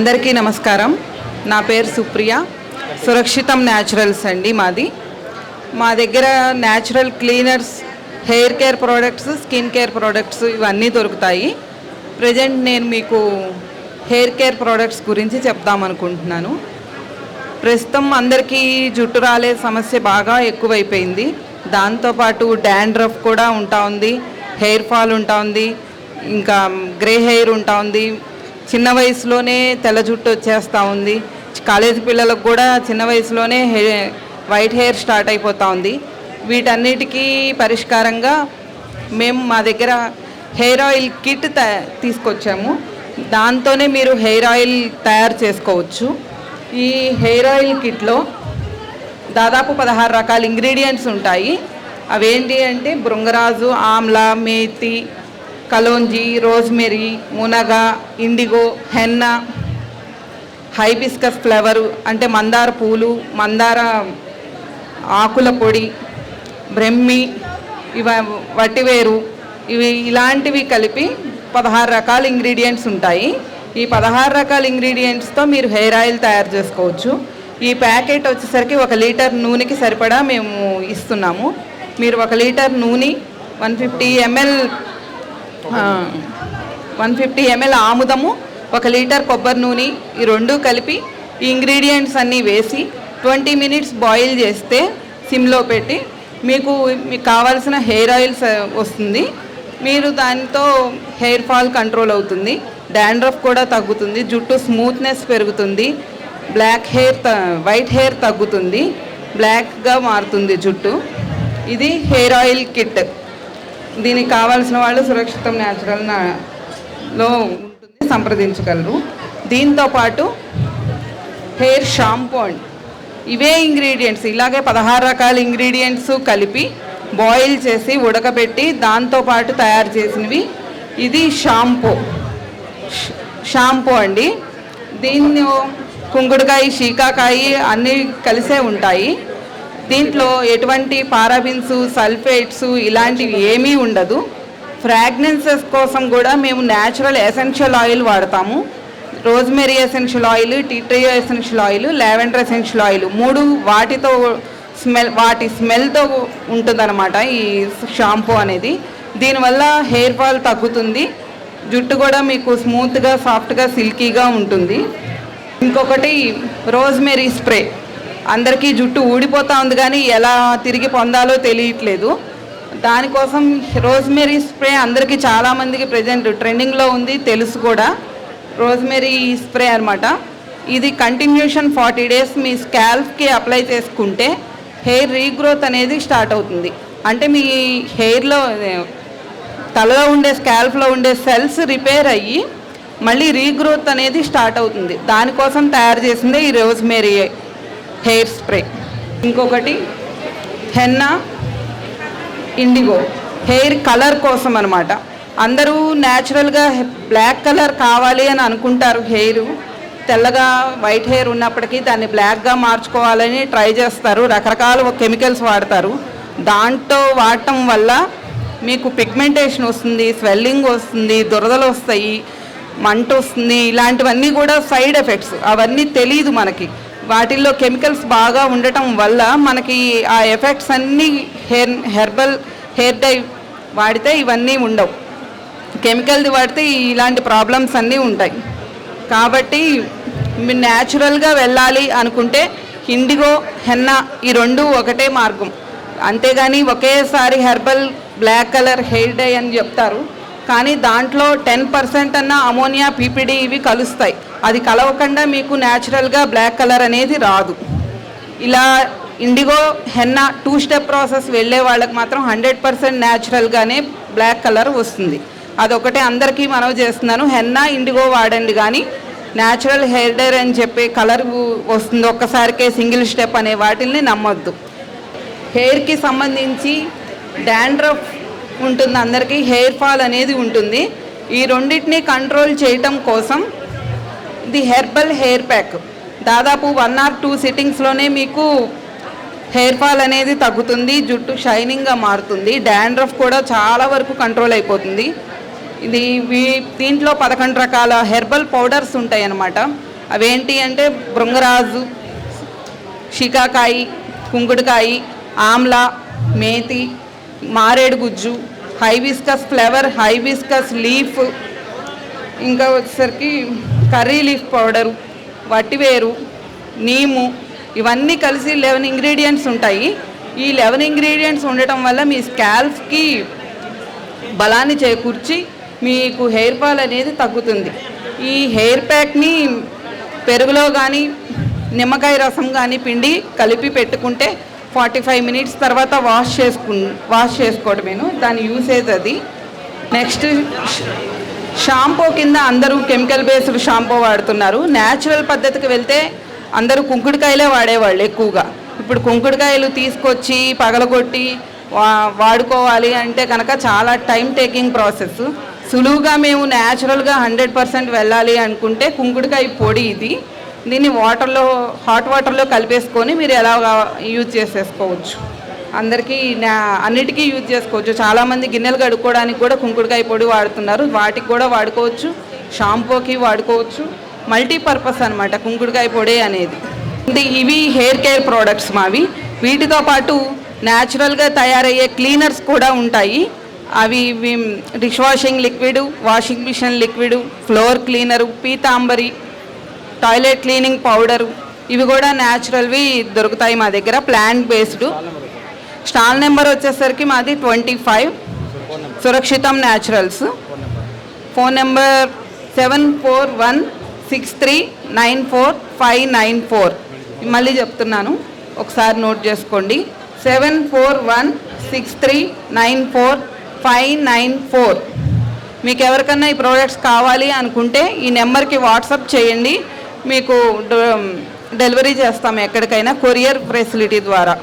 అందరికీ నమస్కారం. నా పేరు సుప్రియ. సురక్షితం న్యాచురల్స్ అండి మాది. మా దగ్గర natural cleaners hair care products skin care products ఇవన్నీ దొరుకుతాయి. ప్రజెంట్ నేను మీకు హెయిర్ కేర్ ప్రోడక్ట్స్ గురించి చెప్దామనుకుంటున్నాను ప్రస్తుతం అందరికీ జుట్టు రాలే సమస్య బాగా ఎక్కువైపోయింది. దాంతోపాటు డాండ్రఫ్ కూడా ఉంటా ఉంది హెయిర్ ఫాల్ ఉంటా ఉంది ఇంకా గ్రే హెయిర్ ఉంటా ఉంది చిన్న వయసులోనే తెల్ల జుట్టు వచ్చేస్తూ ఉంది. కాలేజీ పిల్లలకు కూడా చిన్న వయసులోనే హె వైట్ హెయిర్ స్టార్ట్ అయిపోతూ ఉంది. వీటన్నిటికీ పరిష్కారంగా మేము మా దగ్గర హెయిర్ ఆయిల్ కిట్ త తీసుకొచ్చాము. దాంతోనే మీరు హెయిర్ ఆయిల్ తయారు చేసుకోవచ్చు. ఈ హెయిర్ ఆయిల్ కిట్లో దాదాపు పదహారు రకాల ఇంగ్రీడియంట్స్ ఉంటాయి. అవేంటి అంటే బృంగరాజు ఆమ్లా మేతి కలోంజి రోజ్మెరీ మునగ ఇండిగో హెన్న హైబిస్కస్ ఫ్లవరు అంటే మందార పూలు మందార ఆకుల పొడి బ్రెమ్మి ఇవ వట్టివేరు ఇవి ఇలాంటివి కలిపి పదహారు రకాల ఇంగ్రీడియంట్స్ ఉంటాయి. ఈ పదహారు రకాల ఇంగ్రీడియంట్స్తో మీరు హెయిర్ ఆయిల్ తయారు చేసుకోవచ్చు. ఈ ప్యాకెట్ వచ్చేసరికి ఒక లీటర్ నూనెకి సరిపడా మేము ఇస్తున్నాము. మీరు ఒక లీటర్ నూనె one fifty ML one fifty ML ఆముదము ఒక లీటర్ కొబ్బరి నూనె ఈ రెండు కలిపి ఈ ఇంగ్రీడియంట్స్ అన్నీ వేసి ట్వంటీ మినిట్స్ బాయిల్ చేస్తే సిమ్లో పెట్టి మీకు మీకు కావాల్సిన హెయిర్ ఆయిల్స్ వస్తుంది. మీరు దానితో హెయిర్ ఫాల్ కంట్రోల్ అవుతుంది. డాండ్రఫ్ కూడా తగ్గుతుంది. జుట్టు స్మూత్నెస్ పెరుగుతుంది. బ్లాక్ హెయిర్ త వైట్ హెయిర్ తగ్గుతుంది. బ్లాక్గా మారుతుంది జుట్టు. ఇది హెయిర్ ఆయిల్ కిట్. దీనికి కావాల్సిన వాళ్ళు సురక్షితం న్యాచురల్లో ఉంటుంది సంప్రదించగలరు. దీంతో పాటు హెయిర్ షాంపూ అండి. ఇవే ఇంగ్రీడియంట్స్ ఇలాగే పదహారు రకాల ఇంగ్రీడియంట్స్ కలిపి బాయిల్ చేసి ఉడకబెట్టి దాంతోపాటు తయారు చేసినవి. ఇది షాంపూ షాంపూ అండి. దీన్ని కుంగుడుకాయ శీకాకాయి అన్నీ కలిసే ఉంటాయి. దీంట్లో ఎటువంటి పారాబిన్స్ సల్ఫేట్స్ ఇలాంటివి ఏమీ ఉండదు. ఫ్రాగ్నెన్సెస్ కోసం కూడా మేము న్యాచురల్ ఎసెన్షియల్ ఆయిల్ వాడతాము. Rosemary essential oil tea tree essential oil lavender essential oil మూడు వాటితో స్మెల్ వాటి స్మెల్తో ఉంటుందన్నమాట ఈ షాంపూ అనేది. దీనివల్ల హెయిర్ ఫాల్ తగ్గుతుంది. జుట్టు కూడా మీకు స్మూత్గా సాఫ్ట్గా సిల్కీగా ఉంటుంది. ఇంకొకటి రోజ్మెరీ స్ప్రే. అందరికీ జుట్టు ఊడిపోతూ ఉంది కానీ ఎలా తిరిగి పొందాలో తెలియట్లేదు. దానికోసం రోజ్మెరీ స్ప్రే అందరికీ చాలామందికి ప్రజెంట్ ట్రెండింగ్లో ఉంది తెలుసు కూడా. రోజ్మెరీ స్ప్రే అనమాట ఇది కంటిన్యూషన్ ఫార్టీ డేస్ మీ స్కాల్ఫ్కి అప్లై చేసుకుంటే హెయిర్ రీగ్రోత్ అనేది స్టార్ట్ అవుతుంది. అంటే మీ హెయిర్లో తలలో ఉండే స్కాల్ఫ్లో ఉండే సెల్స్ రిపేర్ అయ్యి మళ్ళీ రీగ్రోత్ అనేది స్టార్ట్ అవుతుంది. దానికోసం తయారు చేసిందే ఈ రోజ్మేరీ హెయిర్ స్ప్రే. ఇంకొకటి హెన్నా ఇండిగో. హెయిర్ కలర్ కోసం అనమాట అందరూ న్యాచురల్గా బ్లాక్ కలర్ కావాలి అని అనుకుంటారు హెయిర్. తెల్లగా వైట్ హెయిర్ ఉన్నప్పటికీ దాన్ని బ్లాక్గా మార్చుకోవాలని ట్రై చేస్తారు. రకరకాల కెమికల్స్ వాడతారు. దాంట్లో వాడటం వల్ల మీకు పిగ్మెంటేషన్ వస్తుంది స్వెల్లింగ్ వస్తుంది దురదలు వస్తాయి మంట వస్తుంది ఇలాంటివన్నీ కూడా సైడ్ ఎఫెక్ట్స్. అవన్నీ తెలియదు మనకి. వాటిల్లో కెమికల్స్ బాగా ఉండటం వల్ల మనకి ఆ ఎఫెక్ట్స్ అన్నీ హెయిర్ హెర్బల్ హెయిర్ డై వాడితే ఇవన్నీ ఉండవు. కెమికల్ది వాడితే ఇలాంటి ప్రాబ్లమ్స్ అన్నీ ఉంటాయి. కాబట్టి మీరు న్యాచురల్గా వెళ్ళాలి అనుకుంటే ఇండిగో హెన్నా ఈ రెండు ఒకటే మార్గం. అంతేగాని ఒకేసారి herbal black colour hair dye అని చెప్తారు. కానీ దాంట్లో టెన్ పర్సెంట్ అన్న అమోనియా పీపీడీ ఇవి కలుస్తాయి. అది కలవకుండా మీకు న్యాచురల్గా బ్లాక్ కలర్ అనేది రాదు. ఇలా indigo henna two step process వెళ్ళే వాళ్ళకి మాత్రం హండ్రెడ్ పర్సెంట్ న్యాచురల్గానే బ్లాక్ కలర్ వస్తుంది. అదొకటే అందరికీ మనవి చేస్తున్నాను. హెన్నా ఇండిగో వాడండి కానీ న్యాచురల్ హెయిర్ డైర్ అని చెప్పి కలర్ వస్తుంది ఒక్కసారికే సింగిల్ స్టెప్ అనే వాటిల్ని నమ్మొద్దు. హెయిర్కి సంబంధించి డాండ్రఫ్ ఉంటుంది. అందరికీ హెయిర్ ఫాల్ అనేది ఉంటుంది. ఈ రెండింటిని కంట్రోల్ చేయటం కోసం ది హెర్బల్ హెయిర్ ప్యాక్. దాదాపు వన్ ఆర్ టూ సిట్టింగ్స్లోనే మీకు హెయిర్ ఫాల్ అనేది తగ్గుతుంది. జుట్టు షైనింగ్గా మారుతుంది. డాండ్రఫ్ కూడా చాలా వరకు కంట్రోల్ అయిపోతుంది. ఇది వీ దీంట్లో పదకొండు రకాల హెర్బల్ పౌడర్స్ ఉంటాయి అన్నమాట. అవేంటి అంటే బృంగరాజు షికాకాయి కుంకుడుకాయి ఆమ్లా మేతి మారేడు గుజ్జు హైవిస్కస్ ఫ్లవర్ హైవిస్కస్ లీఫ్ ఇంకా వచ్చేసరికి కర్రీ లీఫ్ పౌడరు వట్టివేరు నీము ఇవన్నీ కలిసి లెవెన్ ఇంగ్రీడియంట్స్ ఉంటాయి. ఈ లెవెన్ ఇంగ్రీడియంట్స్ ఉండటం వల్ల మీ స్కాల్ఫ్కి బలాన్ని చేకూర్చి మీకు హెయిర్ ఫాల్ అనేది తగ్గుతుంది. ఈ హెయిర్ ప్యాక్ని పెరుగులో కానీ నిమ్మకాయ రసం కానీ పిండి కలిపి పెట్టుకుంటే ఫార్టీ ఫైవ్ మినిట్స్ తర్వాత వాష్ చేసుకు వాష్ చేసుకోవడమేను దాని యూసేజ్ అది. నెక్స్ట్ షాంపూ కింద అందరూ కెమికల్ బేస్డ్ షాంపూ వాడుతున్నారు. న్యాచురల్ పద్ధతికి వెళ్తే అందరూ కుంకుడుకాయలే వాడేవాళ్ళు ఎక్కువగా. ఇప్పుడు కుంకుడుకాయలు తీసుకొచ్చి పగలగొట్టి వా వాడుకోవాలి అంటే కనుక చాలా టైం టేకింగ్ ప్రాసెస్. సులువుగా మేము న్యాచురల్గా హండ్రెడ్ పర్సెంట్ వెళ్ళాలి అనుకుంటే కుంకుడుకాయ పొడి ఇది. దీన్ని వాటర్లో హాట్ వాటర్లో కలిపేసుకొని మీరు ఎలా యూజ్ చేసేసుకోవచ్చు. అందరికీ అన్నిటికీ యూజ్ చేసుకోవచ్చు. చాలామంది గిన్నెలు కడుక్కోవడానికి కూడా కుంకుడుకాయ పొడి వాడుతున్నారు. వాటికి కూడా వాడుకోవచ్చు. షాంపూకి వాడుకోవచ్చు. మల్టీపర్పస్ అనమాట కుంకుడుకాయ పొడి అనేది. ఇవి హెయిర్ కేర్ ప్రోడక్ట్స్ మావి. వీటితో పాటు న్యాచురల్గా తయారయ్యే క్లీనర్స్ కూడా ఉంటాయి. అవి dish washing liquid washing machine liquid floor cleaner Pitambari toilet cleaning powder ఇవి కూడా న్యాచురల్వి దొరుకుతాయి మా దగ్గర ప్లాంట్ బేస్డ్. స్టాల్ నెంబర్ వచ్చేసరికి మాది twenty five. Surakshitam Naturals. Phone number seven four one six three nine four five nine four. మళ్ళీ చెప్తున్నాను ఒకసారి నోట్ చేసుకోండి. Seven four one six three nine four five nine four. మీకు ఎవరికన్నా ఈ products కావాలి అనుకుంటే ఈ నెంబర్కి వాట్సాప్ చేయండి. మీకు డెలివరీ చేస్తాము ఎక్కడికైనా కొరియర్ ఫెసిలిటీ ద్వారా.